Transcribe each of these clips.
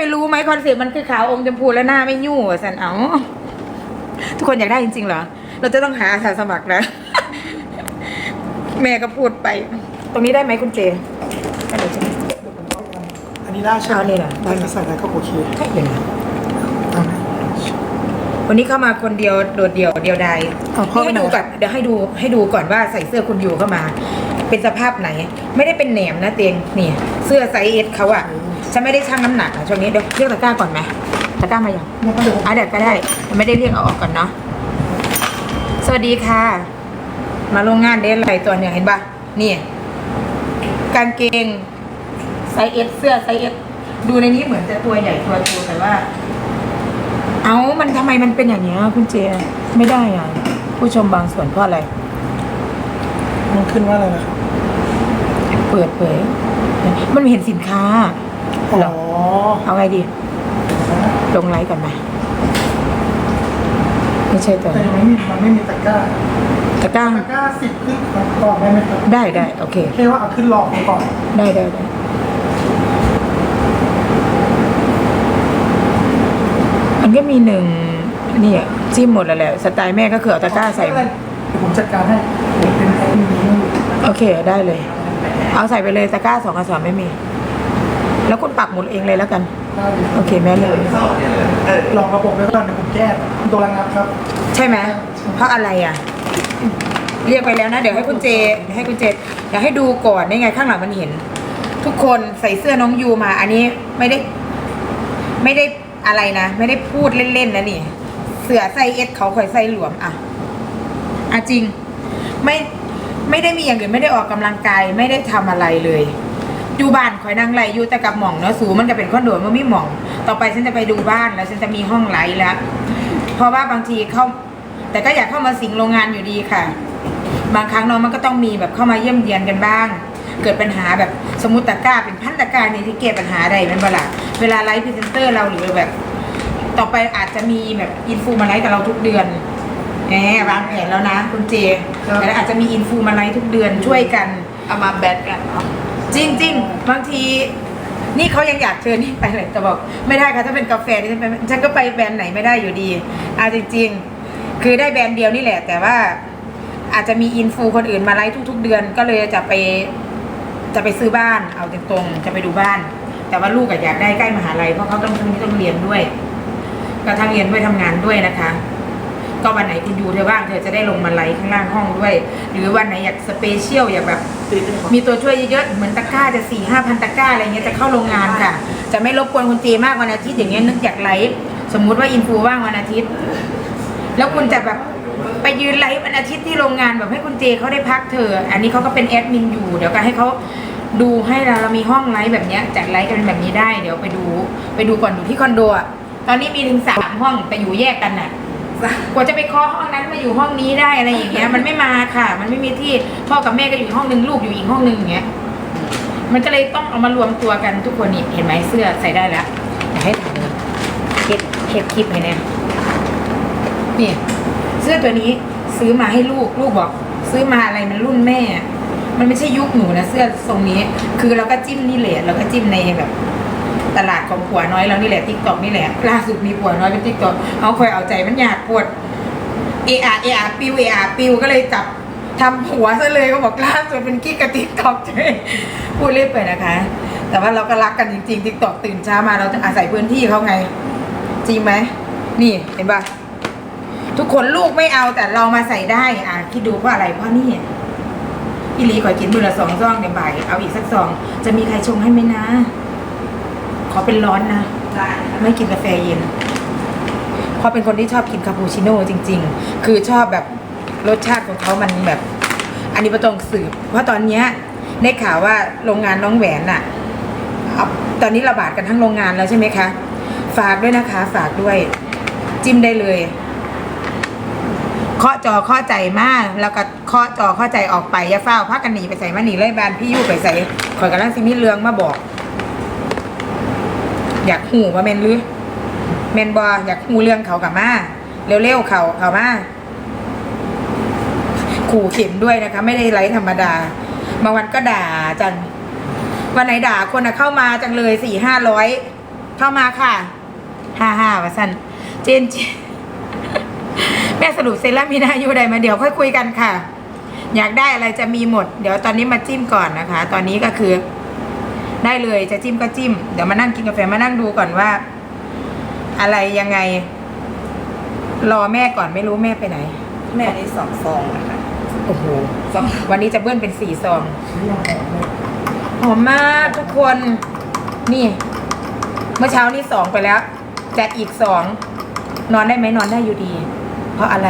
ไปรู้ไหมคอนเซ็ปต์มันคือขาวอมชมพูแล้วหน้าไม่ยู่อะสันเอาทุกคนอยากได้จริงๆเหรอ เราจะต้องหาอาสาสมัครแล้วแม่ก็พูดไป ตรงนี้ได้ไหมคุณเจได้เลยใช่ไหมอันนี้ได้ใช่ไหมเอาเลยเหรอได้จะใส่ได้ก็โอเคได้เลยนะตามนี้วันนี้เข้ามาคนเดียวโดดเดี่ยวเดียวดายเอาพ่อให้ดูไปไหนก่อนเดี๋ยวให้ดูให้ดูก่อนว่าใส่เสื้อคุณอยู่เข้ามา เป็นสภาพไหน ไม่ได้เป็นแหนมนะเตียงนี่เสื้อไซส์เอสเขาอะฉันไม่ได้ชั่งน้ำหนักอะช่วงนี้เดี๋ยวเรียกตะกร้าก่อนไหมตะกร้ามายังแล้วก็เดี๋ยวอะเดี๋ยวก็ได้ไม่ได้เรียกเอาออกก่อนเนาะสวัสดีค่ะ มาโรงงานเดนไรตัวเนี่ยเห็นปะนี่กางเกงไซส์เอสเสื้อไซส์เอสดูในนี้เหมือนจะตัวใหญ่ตัวโตแต่ว่า เอามันทำไมมันเป็นอย่างนี้ยคุณเจไม่ได้อะผู้ชมบางส่วนเพราะอะไรมันขึ้นว่าอะไรนะครับ เปิดเผยมันเห็นสินค้าอ๋เหรออเอาไงดี ลงไลค์ก่อนไหมไม่ใช่ตัวแต่นี้ยังไม่มีมันไม่มีตะกร้าตะกร้าตะกร้าสิบขึ้นก่อนได้ไหมครับได้ได้โอเคแค่ว่าเอาขึ้นรองก่อนได้ได้ได้มันก็มีหนึ่งนี่อะจิ้มหมดแล้วแหละสไตล์แม่ก็คือเอาตะกร้าใส่ไม่เป็นไรเดี๋ยวผมจัดการให้ผมเป็นแอดมินนี้โอเคได้เลย เอาใส่ไปเลยตะกร้าสองกระสอบไม่มี แล้วคุณปักหมุดเองเลยแล้วกันได้เลยโอเคแม่เลย ลองระบบไว้ก่อนเดี๋ยวผมแก้โดนระงับครับ ใช่ไหมเพราะอะไรอะ เรียกไปแล้วนะ เดี๋ยวให้คุณเจเดี๋ยวให้คุณเจเดี๋ยวให้ดูก่อนได้ไงข้างหลังมันเห็น ทุกคนใส่เสื้อน้องยูมา อันนี้ไม่ได้ ไม่ได้อะไรนะ ไม่ได้พูดเล่นๆนะนี่ เสือใส่เอสเขาคอยใส่หลวมอะอะจริง ไม่ ไม่ได้มีอย่างอื่นไม่ได้ออกกำลังกายไม่ได้ทำอะไรเลยอยู่บ้านคอยนั่งไล่อยู่แต่กับหม่องเนาะสูมันก็เป็นคอนโดมันไม่หม่อง ต่อไปฉันจะไปดูบ้านแล้วฉันจะมีห้องไลท์แล้ว เพราะว่าบางทีเข้า แต่ก็อยากเข้ามาสิงโรงงานอยู่ดีค่ะ บางครั้งเนาะมันก็ต้องมีแบบเข้ามาเยี่ยมเยียนกันบ้าง เกิดปัญหาแบบสมมติตะกร้าเป็นพันตะกร้าเนี่ยที่เก็บปัญหาใดมันเวลาเวลาไลฟ์พรีเซนเตอร์เราหรือแบบ ต่อไปอาจจะมีแบบอินฟูมาไลฟ์กับเราทุกเดือน แหมวางแผนแล้วนะคุณเจแต่อาจจะมีอินฟูมาไลฟ์ทุกเดือนช่วยกัน เอามาแบทกันเนาะจริงๆบางที นี่เขายังอยากเชิญนี่ไปเลยแต่บอกไม่ได้ค่ะถ้าเป็นกาแฟนี่ฉันไปฉันก็ไปแบรนด์ไหนไม่ได้อยู่ดีอะจริง ๆ คือได้แบรนด์เดียวนี่แหละ แต่ว่าอาจจะมีอินฟูคนอื่นมาไลฟ์ทุก ๆ เดือนก็เลยจะไป จะไปซื้อบ้าน เอาตรงๆจะไปดูบ้าน แต่ว่าลูกก็อยากได้ใกล้มหาลัยเพราะเขาต้องทั้งนี้ต้องเรียนด้วย ก็ทั้งเรียนด้วยทำงานด้วยนะคะ ก็วันไหนคุณยูเธอว่างเธอจะได้ลงมาไลฟ์ข้างล่างห้องด้วย หรือวันไหนอยากสเปเชียลอยากแบบ มีตัวช่วยเยอะๆเหมือนตะกร้าจะสี่ห้าพันตะกร้าอะไรเงี้ยจะเข้าโรงงานค่ะ จะไม่รบกวนคุณเจมากวันอาทิตย์อย่างเงี้ยนึกอยากไลฟ์สมมุติว่าอินฟูว่างวันอาทิตย์ แล้วคุณจะแบบไปยืนไลฟ์วันอาทิตย์ที่โรงงานแบบให้คุณเจเขาได้พักเธอ อันนี้เขาก็เป็นแอดมินอยู่เดี๋ยวก็ให้เขาดูให้เราเรามีห้องไลฟ์แบบเนี้ยจัดไลฟ์กันแบบนี้ได้ เดี๋ยวไปดู ไปดูก่อนอยู่ที่คอนโดอะตอนนี้มีถึงสามห้องแต่อยู่แยกกันน่ะ กว่าจะไปเคาะห้องนั้นมาอยู่ห้องนี้ได้อะไรอย่างเงี้ย มันไม่มาค่ะ มันไม่มีที่พ่อกับแม่ก็อยู่อีกห้องนึงลูกอยู่อีกห้องนึงอย่างเงี้ยมันก็เลยต้องเอามารวมตัวกันทุกคนนี่เห็นไหมเสื้อใส่ได้แล้วอยากให้ถ่ายเลยเฮ็ดเฮ็ดคลิปให้แน่นี่เสื้อตัวนี้ซื้อมาให้ลูกลูกบอก ซื้อมาอะไรมันรุ่นแม่ มันไม่ใช่ยุคหนูนะเสื้อทรงนี้ คือเราก็จิ้มนี่แหละเราก็จิ้มในแบบ ตลาดของผัวน้อยแล้วนี่แหละทิกตอกนี่แหละล่าสุดมีผัวน้อยเป็นทิกตอกเอาคอยเอาใจมันอยากปวดเออาเออาปิวเออาปิวก็เลยจับทำหัวซะเลยก็บอกล่าสุดเป็นกิ๊กกับทิกตอกเยพูดเล่นไปนะคะ แต่ว่าเราก็รักกันจริงๆทิกตอกตื่นเช้ามาเราจะอาศัยพื้นที่เขาไง จริงไหมนี่เห็นปะทุกคนลูกไม่เอาแต่เรามาใส่ได้ อะคิดดูเพราะอะไรเพราะนี่พี่ลีขอกินมือละสองซองเดี๋ยวบ่ายเอาอีกสักซอง จะมีใครชงให้ไหมนะ อเป็นร้อนนะได้ค่ะไม่กินกาแฟเย็นเพราะเป็นคนที่ชอบกินคาปูชิโน่จริง ๆ คือชอบแบบรสชาติของเขามันแบบ อันนี้ประตองสืบ เพราะตอนเนี้ยได้ข่าวว่าโรงงานน้องแหวนน่ะเอาตอนนี้ระบาดกันทั้งโรงงานแล้วใช่ไหมคะ ฝากด้วยนะคะ ฝากด้วย จิ้มได้เลยเคาะจอเคาะใจมาก แล้วก็เคาะจอเคาะใจออกไปอย่าเฝ้าพักกันหนีไปใส่มาหนีเลยบานพี่ยู่ไปใส่ข่อยกำลังสิมีเรื่องมาบอก อยากหูว่าแมนหรือแมนบออยากหูเรื่องเขากับมาเร็วๆเขาเขามาขู่เข็มด้วยนะคะ ไม่ได้ไลฟ์ธรรมดาบางวันก็ด่าจังวันไหนด่าคนอะเข้ามาจังเลยสี่ห้าร้อยเข้ามาค่ะห้าห้าวะสันเจนเจนแม่สรุปเซรั่มมีนาอยู่ใดมาเดี๋ยวค่อยคุยกันค่ะ อยากได้อะไรจะมีหมด เดี๋ยวตอนนี้มาจิ้มก่อนนะคะ ตอนนี้ก็คือ ได้เลยจะจิ้มก็จิ้ม เดี๋ยวมานั่งกินกาแฟมานั่งดูก่อนว่า อะไรยังไง รอแม่ก่อนไม่รู้แม่ไปไหน แม่นี่สองซองนะคะโอ้โหวันนี้จะเบิ้ลเป็นสี่ซองนี่ยังหอมเลยหอมมากทุกคน นี่ เมื่อเช้านี้สองไปแล้วจัดอีกสองนอนได้ไหมนอนได้อยู่ดี เพราะอะไร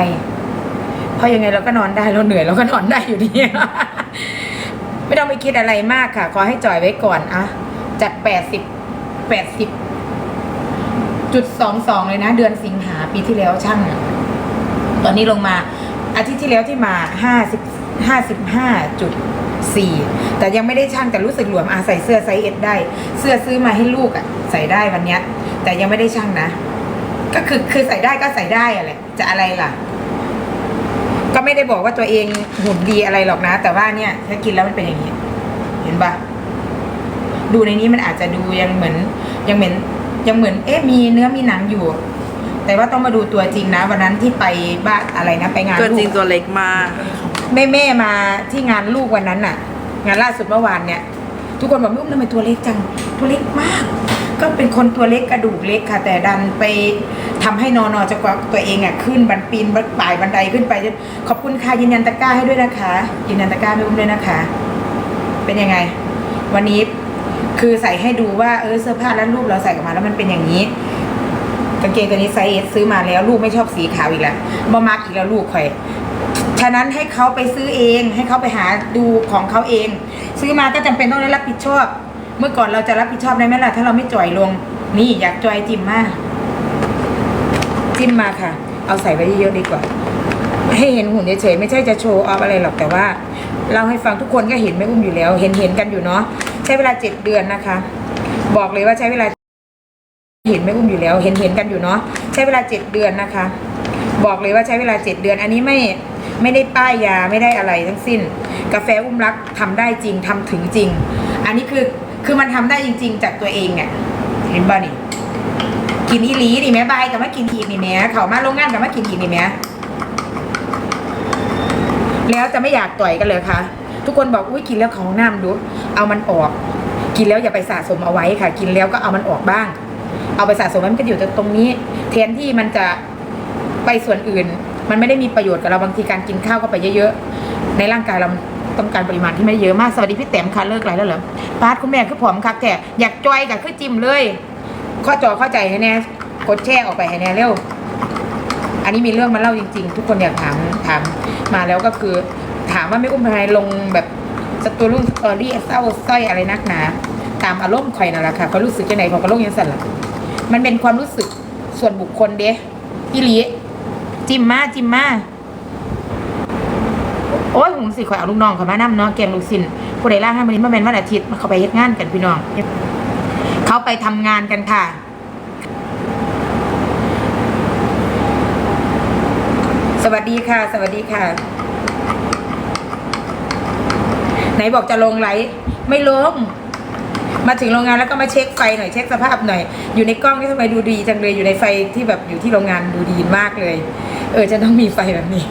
เพราะยังไงเราก็นอนได้เราเหนื่อยเราก็นอนได้อยู่ดี ไม่ต้องไปคิดอะไรมากค่ะ ขอให้จ่อยไว้ก่อนอะจัดแปดสิบแปดสิบจุดสองสองเลยนะ เดือนสิงหาปีที่แล้วช่างอะตอนนี้ลงมา อาทิตย์ที่แล้วที่มาห้าสิบห้าสิบห้าจุดสี่แต่ยังไม่ได้ช่างแต่รู้สึกหลวมอาใส่เสื้อไซส์เอสได้ เสื้อซื้อมาให้ลูกอะใส่ได้วันเนี้ย แต่ยังไม่ได้ช่างนะ ก็คือคือใส่ได้ก็ใส่ได้อะแหละจะอะไรล่ะ ก็ไม่ได้บอกว่าตัวเองหุ่นดีอะไรหรอกนะ แต่ว่าเนี่ยถ้ากินแล้วมันเป็นอย่างนี้ เห็นปะดูในนี้มันอาจจะดูยังเหมือน ยังเหมือนยังเหมือน เอ๊ะมีเนื้อมีหนังอยู่ แต่ว่าต้องมาดูตัวจริงนะ วันนั้นที่ไปบ้านอะไรนะไปงานตัวจริงลูกตัวเล็กมาก แม่แม่มาที่งานลูกวันนั้นน่ะ งานล่าสุดเมื่อวานเนี่ย ทุกคนบอกไม่อุ้มทำไมตัวเล็กจัง ตัวเล็กมาก ก็เป็นคนตัวเล็กกระดูกเล็กค่ะ แต่ดันไปทำให้นอนอจะกว่าตัวเองอะขึ้นบันปีนบันป่ายบันไดขึ้นไป ขอบคุณค่ะยืนยันตะกร้าให้ด้วยนะคะ ยืนยันตะกร้าไม่อุ้มด้วยนะคะ เป็นยังไง วันนี้คือใส่ให้ดูว่าเออเสื้อผ้าและรูปเราใส่ออกมาแล้วมันเป็นอย่างนี้กางเกงตัวนี้ไซส์เอสซื้อมาแล้วลูกไม่ชอบสีขาวอีกแล้วบอมาร์กอีกแล้วลูกข่อยฉะนั้นให้เขาไปซื้อเอง ให้เขาไปหาดูของเขาเอง ซื้อมาก็จำเป็นต้องได้รับผิดชอบ เมื่อก่อนเราจะรับผิดชอบได้ไหมล่ะถ้าเราไม่จ่อยลง นี่อยากจ่อยจิ้มมาจิ้มมาค่ะ เอาใส่ไว้เยอะๆดีกว่า ให้เห็นหุ่นเฉยๆไม่ใช่จะโชว์ออฟอะไรหรอกแต่ว่าเราให้ฟังทุกคนก็เห็นไม่อุ้มอยู่แล้ว เห็นเห็นกันอยู่เนาะใช้เวลาเจ็ดเดือนนะคะ บอกเลยว่าใช้เวลาเห็นไม่อุ้มอยู่แล้ว เห็นเห็นกันอยู่เนาะใช้เวลาเจ็ดเดือนนะคะ บอกเลยว่าใช้เวลาเจ็ดเดือน อันนี้ไม่ไม่ได้ป้ายยาไม่ได้อะไรทั้งสิ้น กาแฟอุ้มรักทำได้จริงทำถึงจริง อันนี้คือ คือมันทำได้จริง ๆ จากตัวเองเนี่ยเห็นบ้านี่กินอีหลีนี่แม่บายกับมากินอีกนี่แม่เขามาโรงงานกับมากินอีกนี่แม่แล้วจะไม่อยากต่อยกันเลยคะทุกคนบอกอุ้ยกินแล้วของน้ำดูเอามันออก กินแล้วอย่าไปสะสมเอาไว้ค่ะ กินแล้วก็เอามันออกบ้าง เอาไปสะสมมันก็อยู่ตรงนี้แทนที่มันจะไปส่วนอื่น มันไม่ได้มีประโยชน์กับเราบางทีการกินข้าวก็ไปเยอะๆในร่างกายเรา ต้องการปริมาณที่ไม่เยอะมาก สวัสดีพี่แต้มค่ะเลิกไรแล้วเหรอปาคุณแม่คือผอมคักแต่อยากจอยกับคือจิ้มเลย ข้อจอเข้าใจให้แน่กดแช่ออกไปให้แน่เร็ว อันนี้มีเรื่องมาเล่าจริง ๆ ทุกคนอยากถามถามมาแล้วก็คือ ถามว่าไม่อุ้มทำไมลงแบบสตูรุ่งสตอรี่เศร้าส้อยอะไรนักหนาตามอารมณ์ข่อยนั่นแหละค่ะเขารู้สึกยังไงพอกระโลกยังสั่นละมันเป็นความรู้สึกส่วนบุคคลเด้อีหลีจิมมาจิมมา โอ้ยผมสิข่อยเอาลูกน้องเขามานั่เนาะแกงลูกสินผู้ใดล่างให้มันนี้มาเป็นวันอาทิตย์มาเขาไปเฮ็ดงานกันพี่น้อง เขาไปทำงานกันค่ะ สวัสดีค่ะ สวัสดีค่ะ ไหนบอกจะลงไลฟ์ไม่ลง มาถึงโรงงานแล้วก็มาเช็คไฟหน่อยเช็คสภาพหน่อย อยู่ในกล้องนี่ทำไมดูดีจังเลยอยู่ในไฟที่แบบอยู่ที่โรงงานดูดีมากเลย เออฉันต้องมีไฟแบบนี้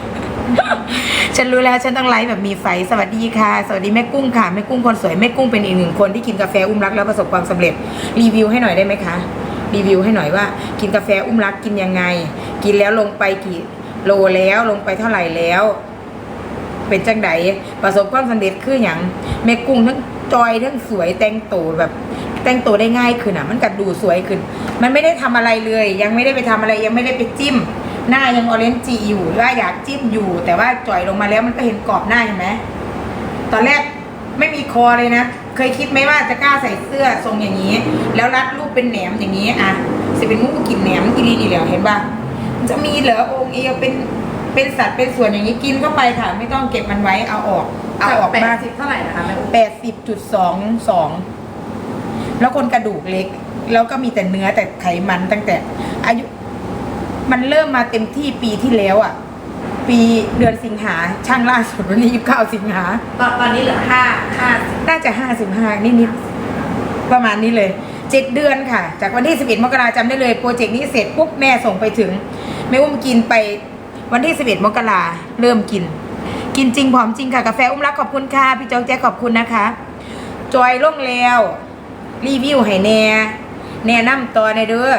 ฉันรู้แล้วฉันต้องไลฟ์แบบมีไฟสวัสดีค่ะ สวัสดีแม่กุ้งค่ะแม่กุ้งคนสวยแม่กุ้งเป็นอีกหนึ่งคนที่กินกาแฟอุ้มรักแล้วประสบความสำเร็จรีวิวให้หน่อยได้ไหมคะรีวิวให้หน่อยว่า กินกาแฟอุ้มรักกินยังไง กินแล้วลงไปกี่โลแล้วลงไปเท่าไหร่แล้ว เป็นจังไดประสบความสำเร็จคืออย่างแม่กุ้งทั้งจอยทั้งสวยแต่งตัวแบบแต่งตัวได้ง่ายขึ้นอะ มันกัดดูสวยขึ้น มันไม่ได้ทำอะไรเลย ยังไม่ได้ไปทำอะไรยังไม่ได้ไปจิ้ม หน้ายังออเรนจีอยู่หรือว่าอยากจิ้มอยู่ แต่ว่าจ่อยลงมาแล้วมันก็เห็นกรอบหน้าเห็นไหมตอนแรกไม่มีคอเลยนะ เคยคิดไหมว่าจะกล้าใส่เสื้อทรงอย่างนี้ แล้วรัดรูปเป็นแหนมอย่างนี้อะสิเป็นมุกกินแหนมกินดีดีแล้วเห็นปะมันจะมีเหรอองค์เอวเป็นเป็นสัตว์เป็นส่วนอย่างนี้กินเข้าไปค่ะไม่ต้องเก็บมันไว้เอาออกเอาออกแปบ้าดงสิบเท่าไหร่นะคะแม่อุ้มแปดสิบจุดสองสองแล้วคนกระดูกเล็ก แล้วก็มีแต่เนื้อแต่ไขมันตั้งแต่อายุ มันเริ่มมาเต็มที่ปีที่แล้วอะ ปีเดือนสิงหาช่างล่าสุดวันนี้ยี่สิบเก้าสิงหาตอนตอนนี้เหลือห้าห้าสิบน่าจะห้าสิบห้านิดๆประมาณนี้เลยเจ็ดเดือนค่ะ จากวันที่11มกราจำได้เลยโปรเจกต์นี้เสร็จปุ๊บแม่ส่งไปถึงแม่อุ้มกินไปวันที่11มกราเริ่มกิน กินจริงผอมจริงค่ะกาแฟอุ้มรักขอบคุณค่ะพี่โจ๊กแจ๊กขอบคุณนะคะ จอยล่งแล้วรีวิวให้แน่แนะนำตัวในอยเด้อ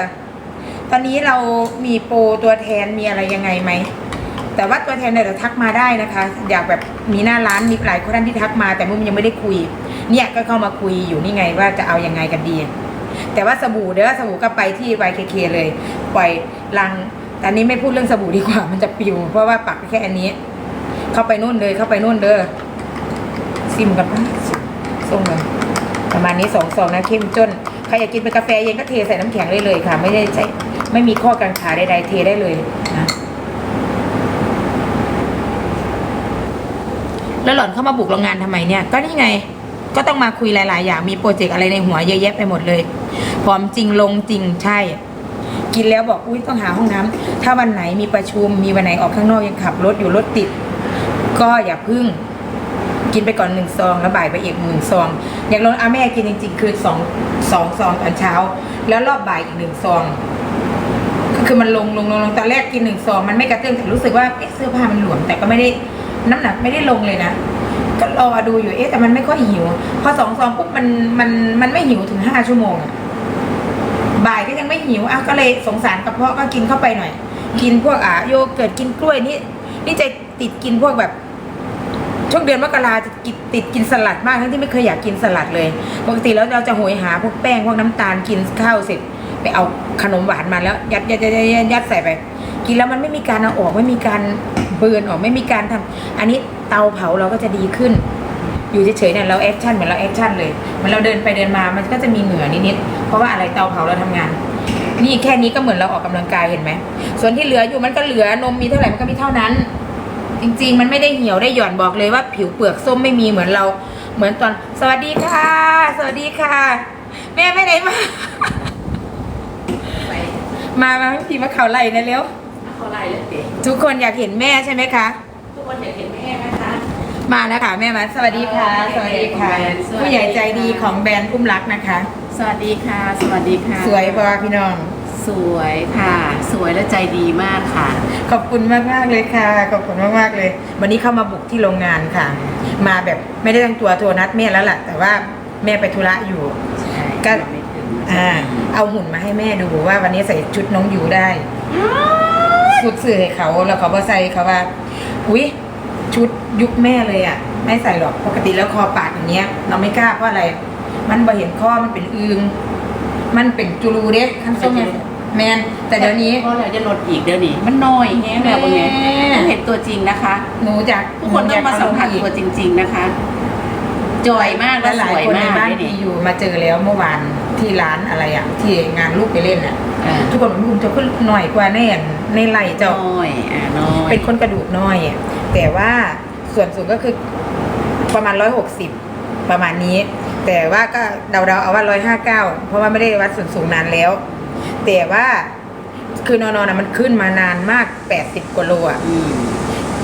ตอนนี้เรามีโปรตัวแทนมีอะไรยังไงไหม แต่ว่าตัวแทนเนี่ยเดี๋ยวทักมาได้นะคะ อยากแบบมีหน้าร้านมีหลายคนที่ทักมา แต่มุมยังไม่ได้คุย เนี่ยก็เข้ามาคุยอยู่นี่ไงว่าจะเอายังไงกันดี แต่ว่าสบู่เด้อสบู่ก็ไปที่ YKK เลยปล่อยลังแต่อันนี้ไม่พูดเรื่องสบู่ดีกว่ามันจะปิว เพราะว่าปักแค่อันนี้ เข้าไปนู่นเลยเข้าไปนู่นเด้อซิมกันปะส่งเลยประมาณนี้สองซองนะเข้มจนใครอยากกินเป็นกาแฟเย็นก็เทใส่น้ำแข็งได้เลยค่ะ ไม่ได้ใช้ ไม่มีข้อกังขาใดๆเทได้เลยนะแล้วหล่อนเข้ามาบุกโรงงานทำไมเนี่ย ก็นี่ไง ก็ต้องมาคุยหลาย ๆ อย่างมีโปรเจกต์อะไรในหัวเยอะแยะไปหมดเลยพร้อมจริงลงจริงใช่ กินแล้วบอกอุ้ยต้องหาห้องน้ำถ้าวันไหนมีประชุมมีวันไหนออกข้างนอกยังขับรถอยู่รถติด ก็อย่าพึ่งกินไปก่อนหนึ่งซองแล้วบ่ายไปอีกหนึ่งซอง อย่างเราอาแม่กินจริง ๆ คือสองสองซองตอนเช้า แล้วรอบบ่ายอีกหนึ่งซอง คือมันลงลงลงลงตอนแรกกินหนึ่งซองมันไม่กระเตื้องแต่รู้สึกว่าเอ๊ะเสื้อผ้ามันหลวม แต่ก็ไม่ได้น้ำหนักไม่ได้ลงเลยนะก็รอดูอยู่เอ๊ะแต่มันไม่ค่อยหิว พอสองซองปุ๊บมันมันมันไม่หิวถึงห้าชั่วโมงอะบ่ายก็ยังไม่หิวอะก็เลยสงสารกระเพาะก็กินเข้าไปหน่อย กินพวกอะโยเกิร์ตกินกล้วยนี่นี่ใจติดกินพวกแบบช่วงเดือนมกราจะกิติดกินสลัดมากทั้งที่ไม่เคยอยากกินสลัดเลย ปกติแล้วเราจะโหยหาพวกแป้งพวกน้ำตาลกินข้าวเสร็จ ไปเอาขนมหวานมาแล้ว ยัดยัดยัดยัดยัดใส่ไป กินแล้วมันไม่มีการเอาออกไม่มีการเบิร์นออกไม่มีการทำอันนี้เตาเผาเราก็จะดีขึ้น อยู่เฉยๆเนี่ยเราแอคชั่นเหมือนเราแอคชั่นเลยเหมือนเราเดินไปเดินมามันก็จะมีเหงื่อนิดๆเพราะว่าอะไรเตาเผาเราทำงาน นี่แค่นี้ก็เหมือนเราออกกำลังกายเห็นไหมส่วนที่เหลืออยู่มันก็เหลือนมมีเท่าไหร่มันก็มีเท่านั้น จริง ๆ มันไม่ได้เหี่ยวได้หย่อนบอกเลยว่า ผิวเปลือกส้มไม่มีเหมือนเรา เหมือนตอน สวัสดีค่ะ สวัสดีค่ะ แม่ไปไหนมา มามาพี่มาเขาไหลนะเร็วเขาไล่เลยเด็กทุกคนอยากเห็นแม่ใช่ไหมคะ ทุกคนอยากเห็นแม่ไหมคะ มาแล้วค่ะแม่มาสวัสดีค่ะสวัสดีค่ะ สวัสดีค่ะ ผู้ใหญ่ใจดีของแบรนด์อุ้มรักนะคะ สวัสดีค่ะ สวัสดีค่ะ สวยปะพี่น้องสวยค่ะ สวยและใจดีมากค่ะ ขอบคุณมากมากๆเลยค่ะ ขอบคุณมากมากๆเลย วันนี้เข้ามาบุกที่โรงงานค่ะ มาแบบไม่ได้ตั้งตัวโทรนัดแม่แล้วล่ะ แต่ว่าแม่ไปธุระอยู่ใช่ก็ไม่ถึง อ่าเอาหุ่นมาให้แม่ดูว่าวันนี้ใส่ชุดน้องอยู่ได้ชุดสื่อให้เขาแล้วเขาบอกใส่เขาว่าอุ๊ยชุดยุคแม่เลยอะ ไม่ใส่หรอกปกติแล้วคอปาดอย่างเงี้ย เราไม่กล้าเพราะอะไร มันบ่เห็นข้อมันเป็นอึงมันเป็นจูรูเด้ขั้นส้มเนี่ยแมนแต่เดี๋ยวนี้เพราะเราจะลดอีกเดี๋ยวนี้มันน้อยแง่แบบว่าไงแม่ต้องเห็นตัวจริงนะคะ หนูจากทุกคนต้องมาสัมผัสตัวจริง ๆนะคะ จอยมากและและหลาสยวยคนในมากบ้านเลยพีนี่อยู่มาเจอแล้วเมื่อวาน ที่ร้านอะไรอะที่งานลูกไปเล่นอะอ่า ทุกคนบอกว่าคุณเจะก็หน่อยกว่าแน่ในไหลเจ้า น้อยอะน้อยเป็นคนกระดูกน้อยอะแต่ว่าส่วนสูงก็คือประมาณร้อยหกสิบประมาณนี้ แต่ว่าก็เดาๆเอาว่าร้อยห้าเก้าเพราะว่าไม่ได้วัดส่วนสูงนานแล้ว แต่ว่าคือนอนๆนะมันขึ้นมานานมากแปดสิบกว่าโลอะ อืม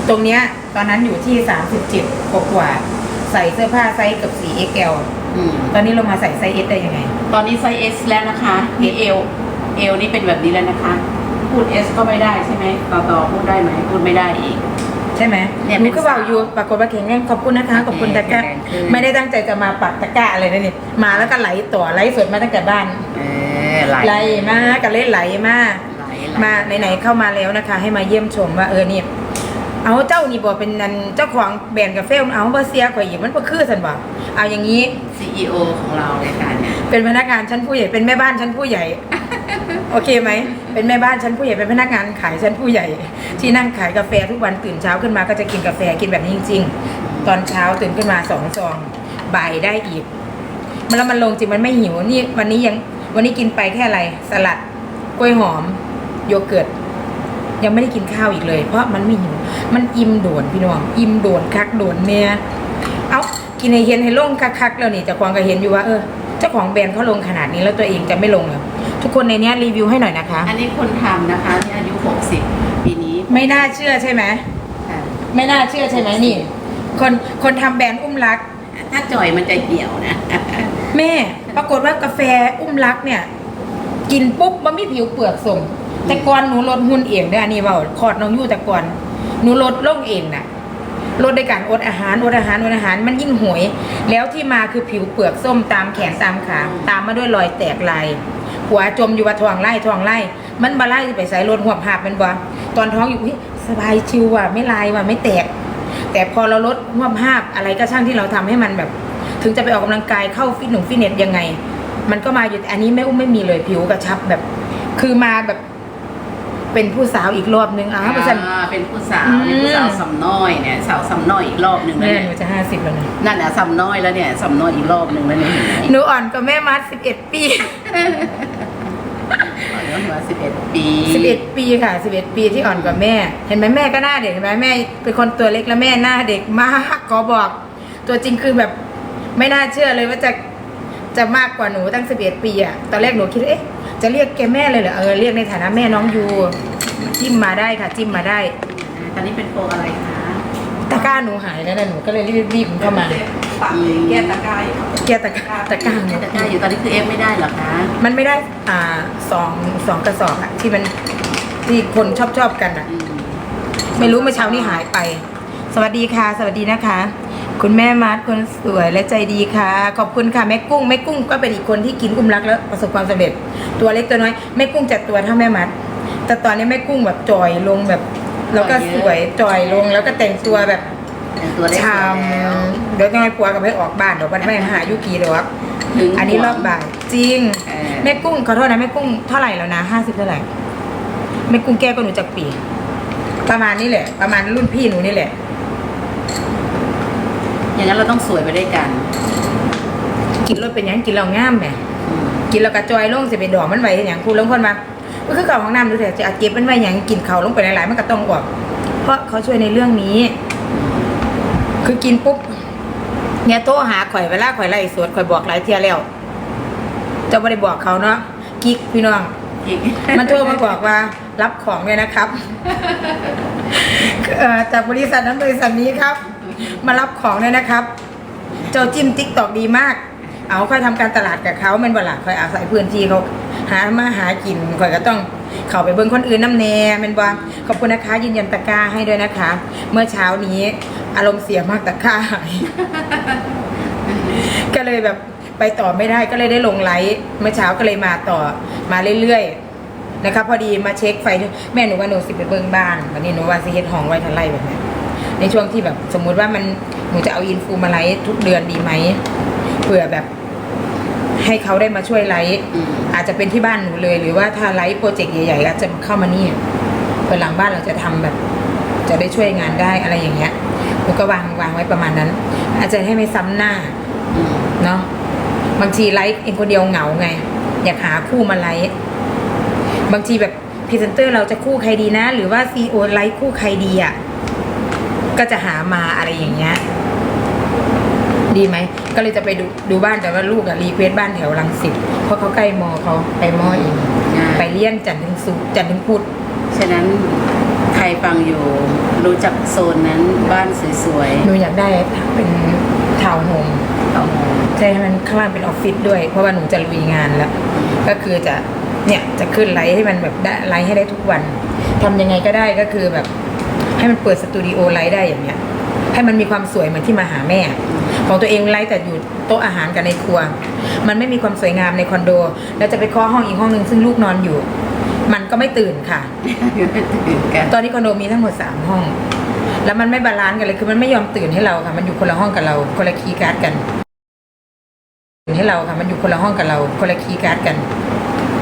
ตรงเนี้ยตอนนั้นอยู่ที่สามสิบเจ็ดกว่าๆใส่เสื้อผ้าไซส์เกับสี่ XL อืม ตอนนี้ลงมาใส่ไซส์ S ได้ยังไง ตอนนี้ไซส์ S แล้วนะคะนี่เอวเอวนี่เป็นแบบนี้แล้วนะคะ พูด S ก็ไม่ได้ใช่ไหมต่อต่อพูดได้ไหมพูดไม่ได้อีก ใช่ไหมเนี่ยหเป็นูนก็บอกอยู่ปรากฏว่าแข็งแรงขอบคุณนะคะ ขอบคุณตะกร้าแข็งแรงขึ้น ไม่ได้ตั้งใจจะมาปักตะกร้าอะไรนะนี่มาแล้วก็ไหลต่อไหลสดมาตั้งแต่บ้าน เออไหลไหลมากกันเล่นไหลมากไหลมาไหนๆเข้ามาแล้วนะคะ ให้มาเยี่ยมชมว่าเออนี่ เอาเจ้านี่บอกเป็นนันเจ้าของแบรนด์กาแฟเอาเบอร์เซียข่อยหยิบมันก็คือสันบอกเอาอย่างนี้ซีอีโอของเราเลยค่ะเนี่ยเป็นพนักงานชั้นผู้ใหญ่เป็นแม่บ้านชั้นผู้ใหญ่ โอเคไหมเป็นแม่บ้านชั้นผู้ใหญ่เป็นพนักงานขายชั้นผู้ใหญ่ ที่นั่งขายกาแฟทุกวันตื่นเช้าขึ้นมาก็จะกินกาแฟกินแบบนี้จริง ๆ ตอนเช้าตื่นขึ้นมาสองซองบ่ายได้อีกมันแล้วมันลงจริงมันไม่หิวนี่วันนี้ยังวันนี้กินไปแค่อะไรสลัดกล้วยหอมโยเกิร์ต ยังไม่ได้กินข้าวอีกเลย เพราะมันไม่หิวมันอิ่มโดนพี่น้องอิ่มโดนคักโดนเนี่ยเอากินให้เห็นให้ลงคักๆแล้วนี่เจะควงก็เห็นอยู่ว่าเออเจ้าของแบรนด์เขาลงขนาดนี้แล้วตัวเองจะไม่ลงเหรอทุกคนในเนี้ยรีวิวให้หน่อยนะคะ อันนี้คนทำนะคะที่อายุ 60 ปีนี้ไม่น่าเชื่อใช่ไหมค่ะไม่น่าเชื่อใช่ไหมนี่ คนคนทำแบรนด์อุ้มรัก ถ้าจอยมันจะเหี่ยวนะ แม่ ปรากฏว่ากาแฟอุ้มรักเนี่ย กินปุ๊บมันไม่ผิวเปลือกส่ง แต่ก่อนหนูลดหุ่นเองเด้ออันนี้เว่าคอดน้องยู่แต่ก่อนหนูลดลงเองน่ะลดด้วยการอดอาหารอดอาหารอดอาหารมันยิ่งหวย แล้วที่มาคือผิวเปลือกส้มตามแขนตามขาตามมาด้วยรอยแตกลายหัวจมอยู่ว่าทองไล่ทองไล่ มันบาไล่ไปใส่รถหัวภาพมันบ่ตอนท้องอยู่อุ๊ยสบายชิวว่ะไม่ลายว่ะไม่แตก แต่พอเราลดหัวภาพอะไรก็ช่างที่เราทำให้มันแบบ ถึงจะไปออกกำลังกายเข้าฟิตหนุ่มฟิตเนสยังไง มันก็มาอยู่อันนี้ไม่อุ้มไม่มีเลยผิวกระชับแบบ คือมาแบบ เป็นผู้สาวอีกรอบนึงอ้าวเปอร์เซ็นต์อ่าเป็นผู้สาวอืมนี่ผู้สาวสำน้อยเนี่ยสาวสำน้อยอีกรอบหนึ่งแล้วแม่เนี่ยหนูจะห้าสิบแล้วนะนั่นแหละสำน้อยแล้วเนี่ยสำน้อยอีกรอบหนึ่งแล้วเนี่ยเห็นไหมหนูอ่อนกับแม่มัดสิบเอ็ดปีอ่อนกว่าสิบเอ็ดปีสิบเอ็ดปีค่ะสิบเอ็ดปีที่อ่อนกว่าแม่ เห็นไหมแม่ก็หน้าเด็กเห็นไหมแม่เป็นคนตัวเล็กแล้วแม่หน้าเด็กมากขอบอก ตัวจริงคือแบบไม่น่าเชื่อเลยว่าจะจะมากกว่าหนูตั้งสิบเอ็ดปีอะตอนแรกหนูคิดว่าเอ๊ะ จะเรียกแกแม่เลยเหรอเออเรียกในฐานะแม่น้องยูจิ้มมาได้ค่ะ จิ้มมาได้ตอนนี้เป็นโปรอะไรคะตะกร้าหนูหายแล้วนะหนูก็เลยรีบๆเข้ามาปักแก้ตะกร้าแกตะกร้าตะกร้าหนูแก้ตะกร้าอยู่ตอนนี้คือเอฟไม่ได้เหรอคะมันไม่ได้อ่าสองสองกระสอบอะที่มันที่คนชอบชอบกันอะอืม ไม่รู้เมื่อเช้านี้หายไป สวัสดีค่ะ สวัสดีนะคะ คุณแม่มาร์ทคนสวยและใจดีค่ะ ขอบคุณค่ะแม่กุ้งแม่กุ้งก็เป็นอีกคนที่กินอุ้มรักแล้วประสบความสำเร็จ ตัวเล็กตัวน้อยแม่กุ้งจัดตัวเท่าแม่มัดแต่ตอนนี้แม่กุ้งแบบจอยลงแบบ แล้วก็สวยจอยลงแล้วก็แต่งตัวแบบแต่งตัวได้สชาวยมแล้วเดี๋ยวต้องให้ปัวกับให้ออกบ้านเดี๋ยววันไม่หายุกีเดี๋ยวถึงอันนี้รอบบ่ายจริงเออ แม่กุ้งขอโทษนะแม่กุ้งเท่าไหร่แล้วนะห้าสิบเท่าไหร่แม่กุ้งแก้วก็หนูจากปี ประมาณนี้แหละ ประมาณรุ่นพี่หนูนี่แหละ อย่างนั้นเราต้องสวยไปด้วยกันกินรถเป็นหยังกินเราง่ามแหมอืมกินเรากระจอยลงสิไปดอกมันไว้เห็นหยังคูลงคนมาก็คือเก่าของน้ำดูแต่จะเอาเก็บมันไว้หยังกินเขาลงไปหลายๆมันก็ต้องออก เพราะเขาช่วยในเรื่องนี้ คือกินปุ๊บเนี่ยโทรหาข่อยเวลาข่อยไล่สวดข่อยบอกหลายเที่ยแล้วเจะไม่ได้บอกเขาเนาะกิ๊กพี่น้อง อีกมันโทรมาบอกว่ารับของเลยนะครับ เอ่อจากบริษัทนั้นบริษัทนี้ครับ มารับของเลยนะครับ เจ้าจิ้มติ๊กตอกดีมาก เอาค่อยทำการตลาดกับเขามันบละค่อยอาศัยพื้นที่เขาหามาหากินค่อยก็ต้องเข้าไปเบิ่งคนอื่นน้ำแน่แมันบ่ขอบคุณนะคะ ยืนยันตะกร้าให้ด้วยนะคะ เมื่อเช้านี้อารมณ์เสียมากตะกร้าหายก็เลยแบบไปต่อไม่ได้ก็เลยได้ลงไลฟ์เมื่อเช้าก็เลยมาต่อมาเรื่อยๆนะคะพอดีมาเช็คไฟ แม่หนูว่าหนูสิไปเบิ่งบ้านวันนี้หนูว่าสิเฮ็ดห้องไว้ทันไรแบบเนี้ย ในช่วงที่แบบสมมุติว่ามันหนูจะเอาอินฟูมาไลฟ์ทุกเดือนดีไหมเผื่อแบบ ให้เขาได้มาช่วยไลฟ์อืม อาจจะเป็นที่บ้านหนูเลย หรือว่าถ้าไลฟ์โปรเจกต์ใหญ่ๆก็จะเข้ามานี่เผื่อหลังบ้านเราจะทำแบบ จะได้ช่วยงานได้อะไรอย่างเงี้ยหนูก็วางวางไว้ประมาณนั้น อาจจะให้ไม่ซ้ำหน้า อืมเนาะบางทีไลฟ์เองคนเดียวเหงาไง อยากหาคู่มาไลฟ์บางทีแบบพรีเซนเตอร์เราจะคู่ใครดีนะ หรือว่าซีโอไลฟ์คู่ใครดีอะ ก็จะหามาอะไรอย่างเงี้ยดีไหม ก็เลยจะไปดูดูบ้านแต่ว่าลูกอะรีเควสบ้านแถวรังสิตเพราะเขาใกล้มอเขาไปมออีกง่าย ไปเลี่ยนจันทร์ถึงสุกร์จันทร์ถึงพุธฉะนั้นใครฟังอยู่รู้จักโซนนั้นบ้านสวยหนูอยากได้เป็นทาวน์โฮมๆเอาใช่ให้มันข้างล่างเป็นออฟฟิศด้วย เพราะว่าหนูจะลุยงานแล้ว ก็คือจะเนี่ยจะขึ้นไลฟ์ให้มันแบบได้ไลฟ์ให้ได้ทุกวันทำยังไงก็ได้ก็คือแบบ ให้มันเปิดสตูดิโอไลฟ์ได้อย่างเงี้ยให้มันมีความสวยเหมือนที่มาหาแม่ ของตัวเองไลฟ์แต่อยู่โต๊ะอาหารกับในครัว มันไม่มีความสวยงามในคอนโด แล้วจะไปเคาะห้องอีกห้องหนึ่งซึ่งลูกนอนอยู่ มันก็ไม่ตื่นค่ะตื่นกันตอนนี้คอนโดมีทั้งหมดสามห้อง แล้วมันไม่บาลานซ์กันเลยคือมันไม่ยอมตื่นให้เราค่ะ มันอยู่คนละห้องกับเรา คนละคีย์การ์ดกันตื่นให้เราค่ะ มันอยู่คนละห้องกับเรา คนละคีย์การ์ดกัน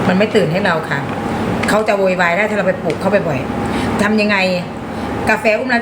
มันไม่ตื่นให้เราค่ะเขาจะโวยวายได้ถ้าเราไปปลุกเขาไปบ่อยๆทำยังไง กาแฟอุ้มรัก